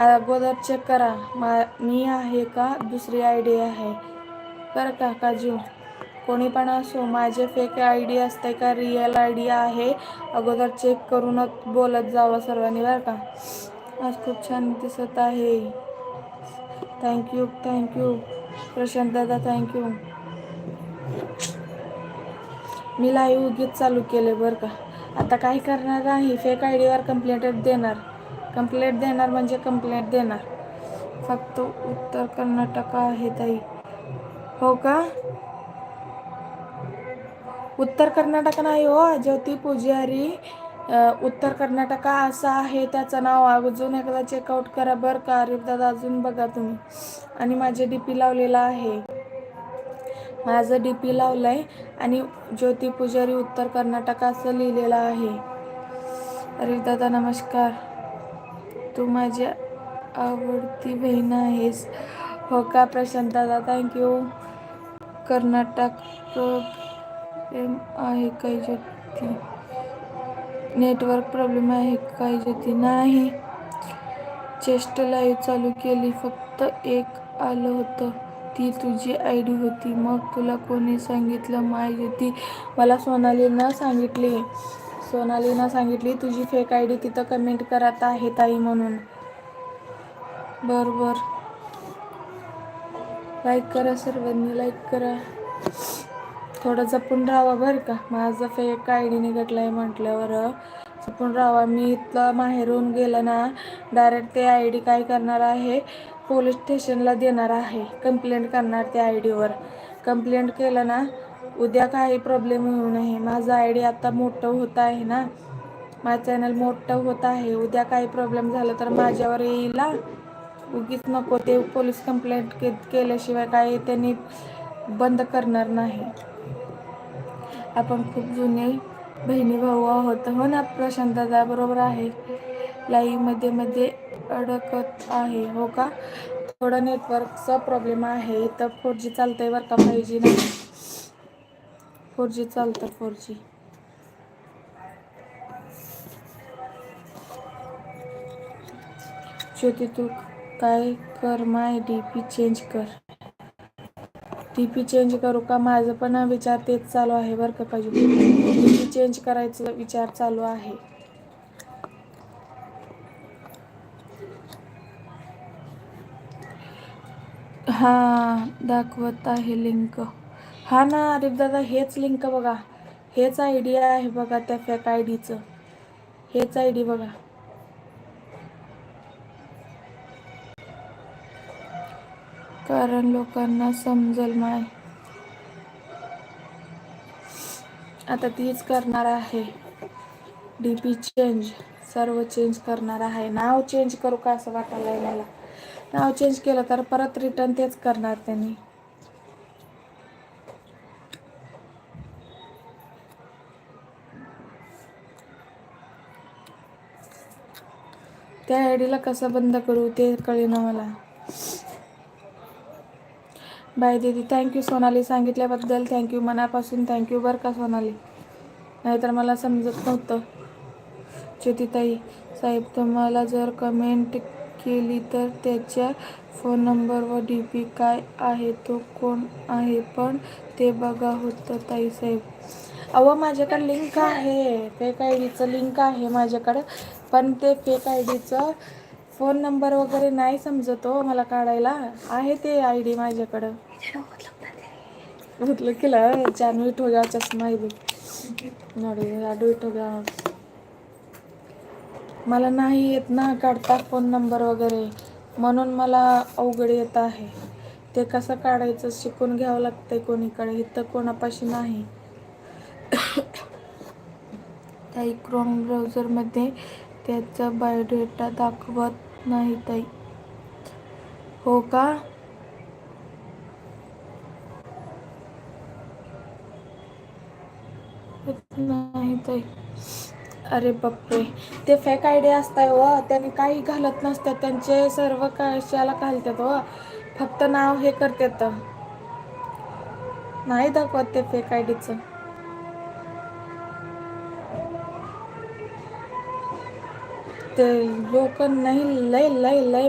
अगोदर चेक करा. मा मी आहे का? दुसरी आय डी आहे. कर का काजू कोणी पण असो माझे फेक आय डी असते का? रिअल आय डी आहे. अगोदर चेक करूनच बोलत जावं सर्वांनी बरं का? आज खूप छान दिसत आहे. थँक्यू थँक्यू प्रशांत दादा थँक्यू मी लाईव्ह उगीच चालू केले बरं का? आता काय करणार नाही फेक आय डीवर कंप्लेंट देणार. कंप्लेंट देणार म्हणजे कंप्लेंट देणार. फक्त उत्तर कर्नाटक आहे ताई. हो का? उत्तर कर्नाटक नाही हो ज्योती पुजारी. उत्तर कर्नाटक असं आहे त्याचं नाव अजून एकदा चेकआउट करा बरं का दादा अजून बघा तुम्ही. आणि माझे डी पी लावलेला आहे. माझं डी पी लावलं आहे आणि ज्योती पुजारी उत्तर कर्नाटक असं लिहिलेलं आहे. अरे दादा नमस्कार. तू माझी आवडती बहीण आहेस. हो का प्रशांत दादा थँक्यू कर्नाटक एम आहे काही ज्योती? नेटवर्क प्रॉब्लेम आहे काही ज्योती? नाही. चेस्ट लाईव्ह चालू केली. फक्त एक आलं होतं. ती तुझी आय डी होती. मग तुला कोणी सांगितलं? माय ज्योती मला सोनालीनं सांगितली. सोनालीनं सांगितली तुझी फेक आय डी तिथं कमेंट करत आहे ताई म्हणून. बर बर. लाईक करा सर्वांनी लाईक करा. थोडं जपून राहावा बरं का. माझं फेक आय डी निघटलं आहे म्हटल्यावर. जपून राहावा. मी इथलं माहेरून गेलं ना डायरेक्ट ते आय डी काय करणार आहे? पोलीस स्टेशनला देणार आहे. कंप्लेंट करणार त्या आय डीवर कंप्लेंट केलं ना उद्या काही प्रॉब्लेम होऊ नये. माझं आय डी आता मोठं होत आहे ना. माझं चॅनल मोठं होत आहे. उद्या काही प्रॉब्लेम झालं तर माझ्यावर येईल. उगीच नको ते पोलीस कंप्लेंट के केल्याशिवाय काही त्यांनी बंद करणार नाही. आपण खूप जुने बहिणी भाऊ आहोत. हो ना प्रशांत दादा बरोबर आहे. लाईव्हमध्ये मध्ये अडकत आहे. हो का? थोडं नेटवर्कचा प्रॉब्लेम आहे. तर फोर जी चालतंय बरं का फाय जी नाही फोर जी चालतं फोर जी ज्योती तू काय कर? माय डी पी चेंज कर. डी पी चेंज करू का? माझं पण विचार तेच चालू आहे बरं का पाहिजे डी पी चेंज करायचं विचार चालू आहे. हा दाखवत आहे लिंक हा ना अरे दादा हेच लिंक बघा. हेच आय डी आहे बघा त्या फॅक आय डीचं हेच आय डी बघा. कारण लोकांना समजल माय. आता तीच करणार आहे. डी पी चेंज सर्व चेंज करणार आहे. नाव चेंज करू का असं वाटायला मला. नाव चेंज केलं तर परत रिटर्न तेच करणार त्यांनी. त्या आय डीला कसं बंद करू ते कळेना मला. बाय दीदी थँक्यू सोनाली सांगितल्याबद्दल थँक्यू मनापासून थँक्यू बरं का सोनाली? नाहीतर मला समजत नव्हतं. चेतीताई साहेब तुम्हाला जर कमेंट केली तर त्याच्या फोन नंबर व डी पी काय आहे तो कोण आहे? पण ते बघा होतं ताई साहेब. अहो माझ्याकडे लिंक आहे. फेक आय डीचं लिंक आहे माझ्याकडं. पण ते फेक आय डीचं फोन नंबर वगैरे नाही समजत हो मला काढायला. आहे ते आय डी माझ्याकडं. मतलब की जानवी ठोग्या चष्मा आहे बघ नोडी मला नाही येत ना काढता फोन नंबर वगैरे. म्हणून मला अवघड येत आहे. ते कसं काढायचं शिकून घ्यावं लागतंय कोणीकडे? इथं कोणापाशी नाही. ताई क्रोम ब्राउझरमध्ये त्याचा बायोडेटा दाखवत नाही ताई. हो का? नाही ताई. अरे बापरे. ते फेक आयडिया असताय व त्याने काही घालत नसतात. त्यांचे सर्व कशाला घालतात व फक्त नाव हे करतात. नाही दाखवत ते फेक आय लोक नाही लय लय लय